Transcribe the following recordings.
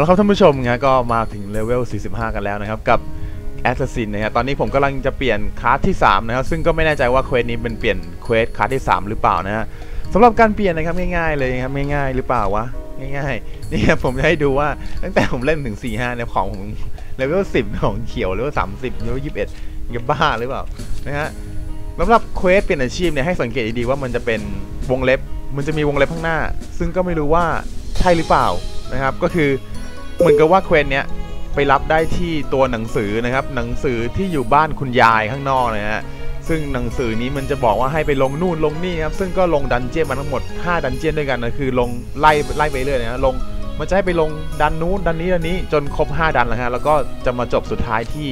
าละครับท่านผู้ชมนะก็มาถึงเลเวล 45 กันแล้วนะครับกับแอสซัสซินนะฮะตอนนี้ผมกำลังจะเปลี่ยนคลาสที่ 3 นะครับ ซึ่งก็ไม่แน่ใจว่าเควสนี้เป็นเปลี่ยนเควสคลาสที่ 3 หรือเปล่านะฮะสำหรับการเปลี่ยนนะครับง่ายๆเลยครับง่ายๆ หรือเปล่าวะง่ายๆนี่ครับผมจะให้ดูว่าตั้งแต่ผมเล่นถึง 45เนี่ยของผมเลเวล 10 ของเขียวเลเวล 30เลเวล 21ยังบ้าหรือเปล่านะฮะสำหรับเควสเปลี่ยนอาชีพเนี่ยให้สังเกตดีๆว่ามันจะเป็นวงเล็บ มันจะมีวงเล็บข้างหน้า ซึ่งก็ไม่รู้ว่าใช่หรือเปล่านะครับก็คือ เหมือนกับว่าเควสเนี้ยไปรับได้ที่ตัวหนังสือนะครับ หนังสือที่อยู่บ้านคุณยายข้างนอกนะฮะซึ่งหนังสือนี้มันจะบอกว่าให้ไปลงนู่นลงนี่ครับ ซึ่งก็ลงดันเจี้ยนมาทั้งหมด 5 ดันเจี้ยนด้วยกันนะคือลงไล่ไล่ไปเรื่อยนะฮะลงมันจะให้ไปลงดันนู้นดันนี้ดันนี้จนครบ 5 ดันแล้วฮะแล้วก็จะมาจบสุดท้ายที่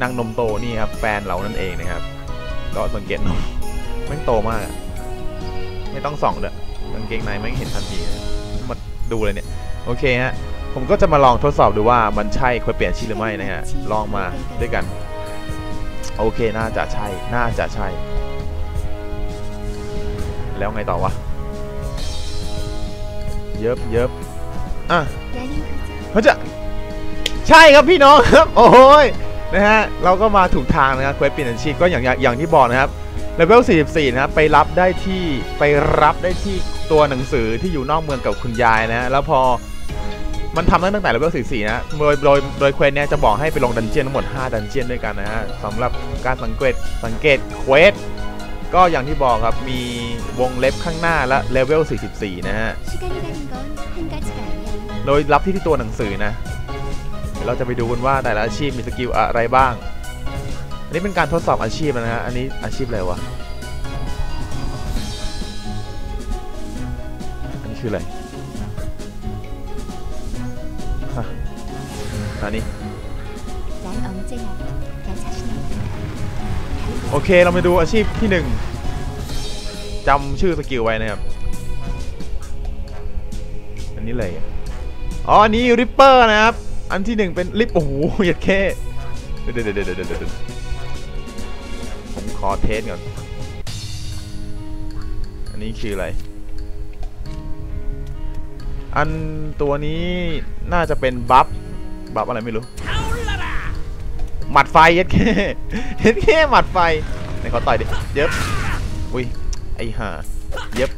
นางนมโตนี่ครับแฟนเรานั่นเองนะครับก็สังเกตนมแม่โตมาก ไม่ต้องส่องเด้อกางเกงในไม่เห็นทันทีนะมาดูเลยเนี่ย โอเคฮะ ผมก็จะมาลองทดสอบดูว่ามันใช่ควรเปลี่ยนชื่อหรือไม่นะฮะ ลองมาด้วยกัน โอเค น่าจะใช่ น่าจะใช่ แล้วไงต่อวะ เยิบเยิบอะเขาจะ ใช่ครับพี่น้องครับ โอ้ย นะฮะ เราก็มาถูกทางนะครับเควสเปลี่ยนชีพก็อย่างอย่างอย่างที่บอกนะครับเลเวล 44 นะครับ ไปรับได้ที่ ไปรับได้ที่ตัวหนังสือที่อยู่นอกเมืองกับคุณยายนะฮะแล้วพอ มันทำได้ตั้งแต่เลเวล44นะโดยโดยโดยเควสเนี้ยจะบอกให้ไปลงดันเจียนทั้งหมด 5 ดันเจียนด้วยกันนะฮะสำหรับการสังเกตสังเกตเควสก็อย่างที่บอกครับมีวงเล็บข้างหน้าและเลเวล44 นะฮะ โดยรับที่ที่ตัวหนังสือนะ เราจะไปดูกันว่าแต่ละอาชีพมีสกิลอะไรบ้าง อันนี้เป็นการทดสอบอาชีพนะฮะ อันนี้อาชีพอะไรวะ อันนี้คืออะไร นี่โอเคเราไปดูอาชีพที่หนึ่งจำชื่อสกิลไว้นะครับ อันนี้เลย อ๋อ อันนี้ริปเปอร์นะครับ อันที่หนึ่งเป็นริปโอ้โหเหยียดแค่เดี๋ยวเดี๋ยวเดี๋ยวเดี๋ยวผมขอเทสก่อน อันนี้คืออะไร อันตัวนี้น่าจะเป็นบัฟ บัฟอะไรไม่รู้หมัดไฟเย็ดแค่เย็ดแค่หมัดไฟไหนขอต่อยดิเย็บอุ้ยไอ้ห่าเย็บ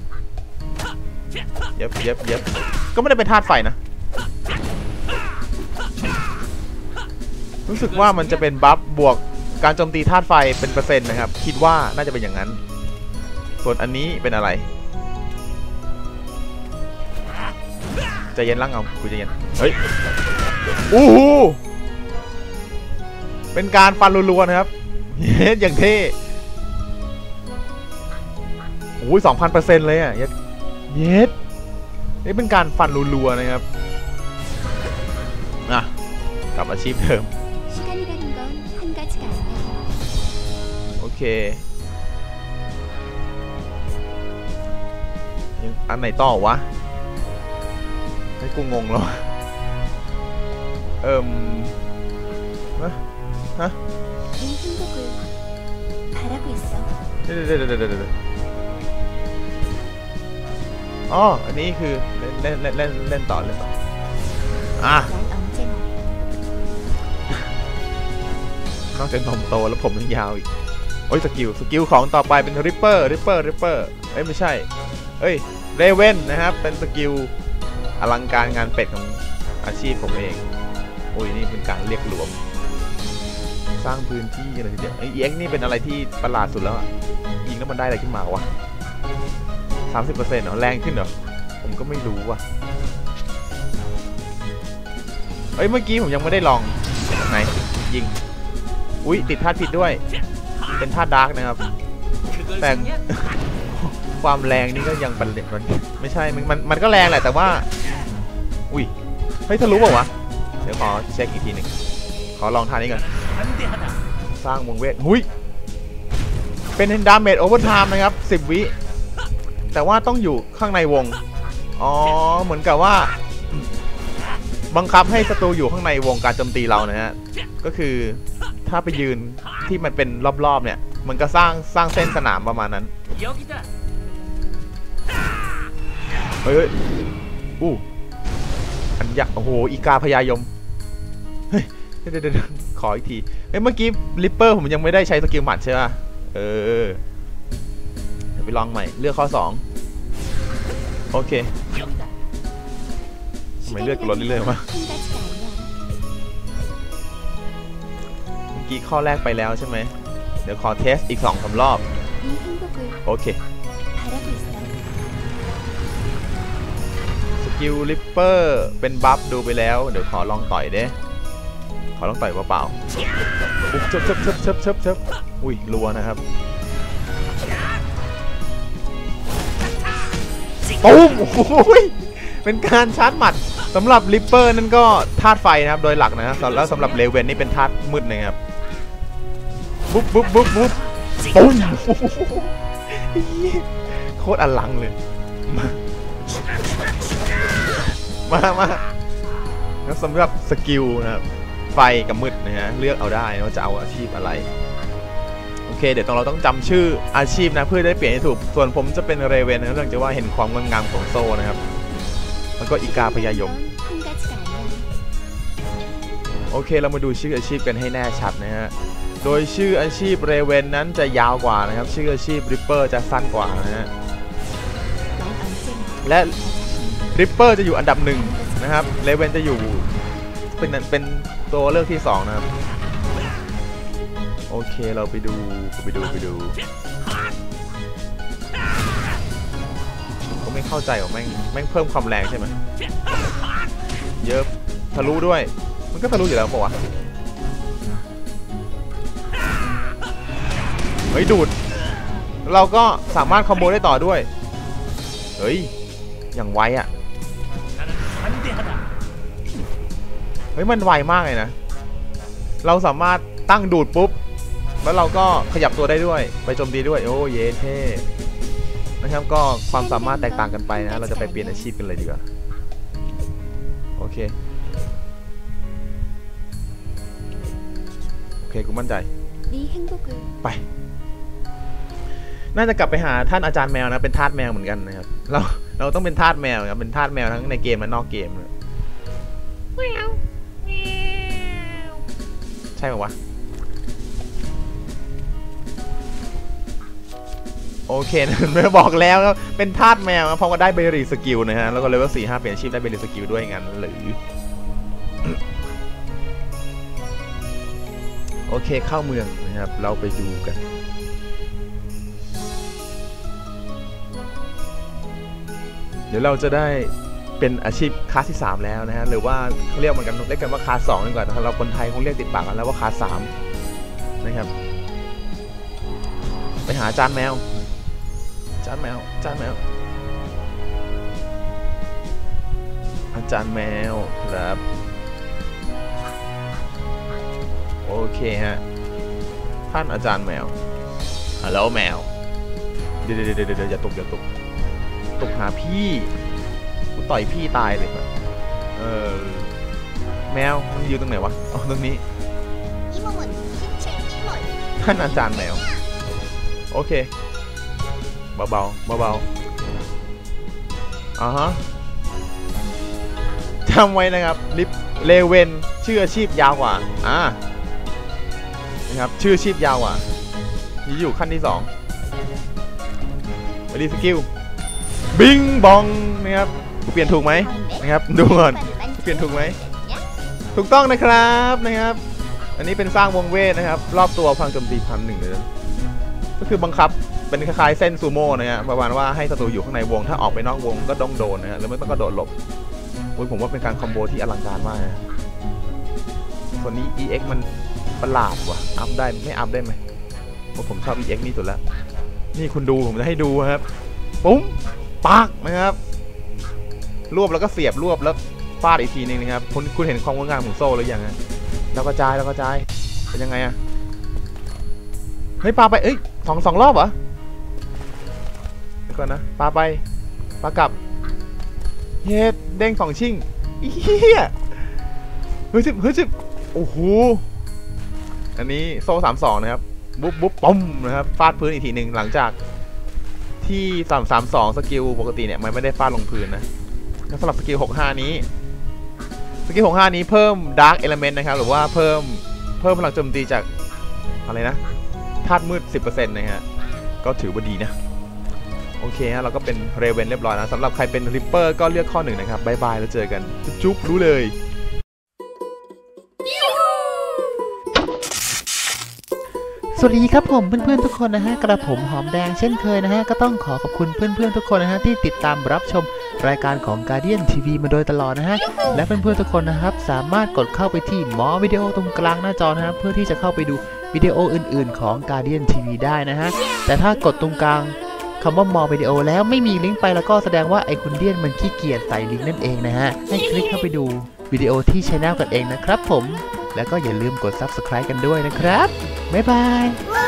เย็บเย็บเย็บก็ไม่ได้เป็นธาตุไฟนะ รู้สึกว่ามันจะเป็นบัฟบวกการโจมตีธาตุไฟเป็นเปอร์เซ็นต์นะครับ คิดว่าน่าจะเป็นอย่างนั้น ส่วนอันนี้เป็นอะไรใจเย็นล่างเอาคุยใจเย็นเฮ้ย อู้หเป็นการฟันรัวๆนะครับเย็ดอย่างเท่โอ้ยสองพันเปอร์เซ็นต์เลยอะเย็ดเย็ดนี่เป็นการฟันรัวๆนะครับนะกลับอาชีพเดิม โอเค อันไหนต่อวะให้กูงงแล้ว เอิ่มฮะฮะเดี๋ยวเดี๋ยวเดี๋ยวเดี๋ยวอ๋ออันนี้คือเล่นเล่นเล่นเล่นต่อเล่นต่ออะนอกจากนมโตแล้วผมยังยาวอีก โอ้ยสกิล สกิลของต่อไปเป็นริปเปอร์ริปเปอร์ริปเปอร์เอ้ย ไม่ใช่ เอ้ยเรเวนนะครับ เป็นสกิลอลังการงานเป็ดของอาชีพผมเอง โอ้ยนี่เป็นการเรียกรวม สร้างพื้นที่อะไรทีเดียวไอ้เอ็กนี่เป็นอะไรที่ประหลาดสุดแล้วอะยิงแล้วมันได้อะไรขึ้นมาวะสามสิบเปอร์เซ็นต์เหรอแรงขึ้นเหรอผมก็ไม่รู้ว่ะเอ้ยเมื่อกี้ผมยังไม่ได้ลองไหนยิงอุ้ยติดธาตุผิดด้วย เป็นธาตุดาร์กนะครับแต่ความแรงนี่ก็ยังเป็นมันไม่ใช่มันมันมันก็แรงแหละแต่ว่า อุ้ยเฮ้ยทะลุเปล่าวะ เดี๋ยวขอเช็คอีกทีหนึ่งขอลองท่านี้ก่อนสร้างวงเวทหุยเป็นดาเมจโอเวอร์ไทม์นะครับ 10 วิ แต่ว่าต้องอยู่ข้างในวง อ๋อ เหมือนกับว่า บังคับให้ศัตรูอยู่ข้างในวงการโจมตีเรานะฮะ ก็คือถ้าไปยืนที่มันเป็นรอบๆเนี่ย มันก็สร้างสร้างเส้นสนามประมาณนั้น เฮ้ยอู้อันยักโอ้โห อีกาพยายม เดี๋ยวขออีกทีเอ้ยเมื่อกี้ลิปเปอร์ผมยังไม่ได้ใช้สกิลหมัดใช่ป่ะเออเดี๋ยวไปลองใหม่เลือกข้อ2โอเคทำไมเลือกรถเรื่อยๆวะเมื่อกี้ข้อแรกไปแล้วใช่ไหมเดี๋ยวขอเทสอีกสองสารอบ โอเคสกิลลิปเปอร์เป็นบัฟดูไปแล้ว เดี๋ยวขอลองต่อยเด้ ขอลองต่อยเปล่าๆอุ๊บเชิบเชิบเชิบเชิบเชิบเชิบอุ้ยรัวนะครับตุ้มโอ้ยเป็นการชาร์จหมัดสำหรับลิปเปอร์นั่นก็ธาตุไฟนะครับโดยหลักนะครับแล้วสำหรับเลเวนนี่เป็นธาตุมืดนะครับบุ๊บบุ๊บบุ๊บบุ๊บตุ้มโคตรอลังเลย มา มาแล้วสำหรับสกิลนะครับ ไฟกับมืดนะฮะเลือกเอาได้ว่าจะเอาอาชีพอะไรโอเค เดี๋ยวตองเราต้องจำชื่ออาชีพนะเพื่อได้เปลี่ยนให้ถูกส่วนผมจะเป็นเรเวนนะเรื่องจะว่าเห็นความงดงามของโซนะครับแล้วก็อีกาพยายมโอเค เรามาดูชื่ออาชีพกันให้แน่ชัดนะฮะ โดยชื่ออาชีพเรเวนนั้นจะยาวกว่านะครับ ชื่ออาชีพริปเปอร์จะสั้นกว่านะฮะ และริปเปอร์จะอยู่อันดับหนึ่งนะครับ เรเวนจะอยู่ เป็นเป็นตัวเลือกที่สองนะครับ โอเคเราไปดูไปดูไปดูก็ไม่เข้าใจว่าแม่งแม่งเพิ่มความแรงใช่ไหมเยอะทะลุด้วย มันก็ทะลุอยู่แล้วปะวะเฮ้ยดูด เราก็สามารถคอมโบได้ต่อด้วย เฮ้ย อย่างไวอะ เฮ้ยมันไวมากเลยนะ เราสามารถตั้งดูดปุ๊บ แล้วเราก็ขยับตัวได้ด้วย ไปโจมตีด้วย โอ้เย้เท่นะครับก็ความสามารถแตกต่างกันไปนะ เราจะไปเปลี่ยนอาชีพกันเลยดีกว่า โอเค โอเคกูมั่นใจ ไป น่าจะกลับไปหาท่านอาจารย์แมวนะ เป็นทาสแมวเหมือนกันนะครับ เรา เราต้องเป็นทาสแมวครับ เป็นทาสแมวทั้งในเกมและนอกเกมเลย ใช่ไหมวะ โอเคนะไม่บอกแล้วครับเป็นทาสแมวครับเพราะว่าได้เบรีสกิลนะฮะ แล้วก็เลเวลสี่ห้าเปลี่ยนอาชีพได้เบรีสกิลด้วยงั้นหรือโอเคเข้าเมืองนะครับ เราไปดูกันเดี๋ยวเราจะได้ เป็นอาชีพคลาสที่ 3 แล้วนะฮะหรือว่าเขาเรียกเหมือนกันเรียกกันว่าคลาส2ดีกว่าแต่เราคนไทยคงเรียกติดปากกันแล้วว่าคลาส3นะครับไปหาจานแมวจานแมวจานแมวอาจารย์แมวครับโอเคฮะท่านอาจารย์แมวฮัลโหลแมวเดี๋ยวเดี๋ยวเดี๋ยวอย่าตกอย่าตกตกหาพี่ กูต่อยพี่ตายเลยแบบเออแมวมันยืนตรงไหนวะอ๋อตรงนี้ท่านอาจารย์แมว โอเค เบาเบาเบาเบาอ่าฮะจำไว้นะครับลิฟเลเวนชื่ออาชีพยาวกว่า อ่านะครับ ชื่ออาชีพยาวกว่าอยู่ขั้นที่สองรีสกิล บิงบองนะครับ เปลี่ยนถูกไหมนะครับ ดูก่อนเปลี่ยนถูกไหมถูกต้องนะครับนะครับ อันนี้เป็นสร้างวงเวทนะครับ รอบตัวพังโจมตีพันหนึ่งเลยก็คือบังคับเป็นคล้ายๆเส้นซูโม่นะฮะประมาณว่าให้ศัตรูอยู่ข้างในวง ถ้าออกไปนอกวงก็ต้องโดนนะฮะหรือไม่ต้องกระโดดหลบโอ้ยผมว่าเป็นการคอมโบที่อลังการมากนะส่วนนี้ EX มันประหลาดว่ะ อัพได้ไม่อัพได้ไหมเพราผมชอบ EX นี่สุดแล้ว นี่คุณดูผมจะให้ดูครับ ปุ้มปักนะครับ รวบแล้วก็เสียบรวบแล้วฟาดอีกทีนึงนะครับ คุณคุณเห็นความงดงามของโซ่หรือยังฮะแล้วก็จายแล้วก็จายเป็นยังไงอะเฮ้ยปลาไปเอ้ยสองสองรอบเหรอก่อนนะปลาไปปลากลับเฮ็ดเด้งสองชิ่งเหี้ยเฮ้ยสิบเฮ้ยสิบโอ้โหอันนี้โซ่สามสองนะครับบุ๊บบุ๊บปอมนะครับฟาดพื้นอีกทีหนึ่งหลังจากที่สามสามสองสกิลปกติเนี่ยมันไม่ได้ฟาดลงพื้นนะ สำหรับสกิลหกห้านี้สกิลของ5นี้เพิ่ม Dark Element นะครับ หรือว่าเพิ่มเพิ่มพลังโจมตีจากอะไรนะธาตุมืด 10%นะฮะก็ถือว่าดีนะ โอเคฮะเราก็เป็นเรเวนเรียบร้อยนะสำหรับใครเป็นริปเปอร์ก็เลือกข้อหนึ่งนะครับบายบายแล้วเจอกัน จุ๊บรู้เลยสวัสดีครับผมเพื่อนๆทุกคนนะฮะกระผมหอมแดงเช่นเคยนะฮะก็ต้องขอขอบคุณเพื่อนๆทุกคนนะฮะที่ติดตามรับชม รายการของ Guardian TV มาโดยตลอดนะฮะ และเพื่อนๆทุกคนนะครับ สามารถกดเข้าไปที่หมอวิดีโอตรงกลางหน้าจอนะฮะเพื่อที่จะเข้าไปดูวิดีโออื่นๆ ของ Guardian TV ได้นะฮะ แต่ถ้ากดตรงกลางคำว่ามอวิดีโอแล้วไม่มีลิงก์ไปแล้วก็แสดงว่าไอคุณเดียนมันขี้เกียจใส่ลิงก์นั่นเองนะฮะ ให้คลิกเข้าไปดูวิดีโอที่ช anel กันเองนะครับผม แล้วก็อย่าลืมกด subscribe กันด้วยนะครับ บ๊ายบาย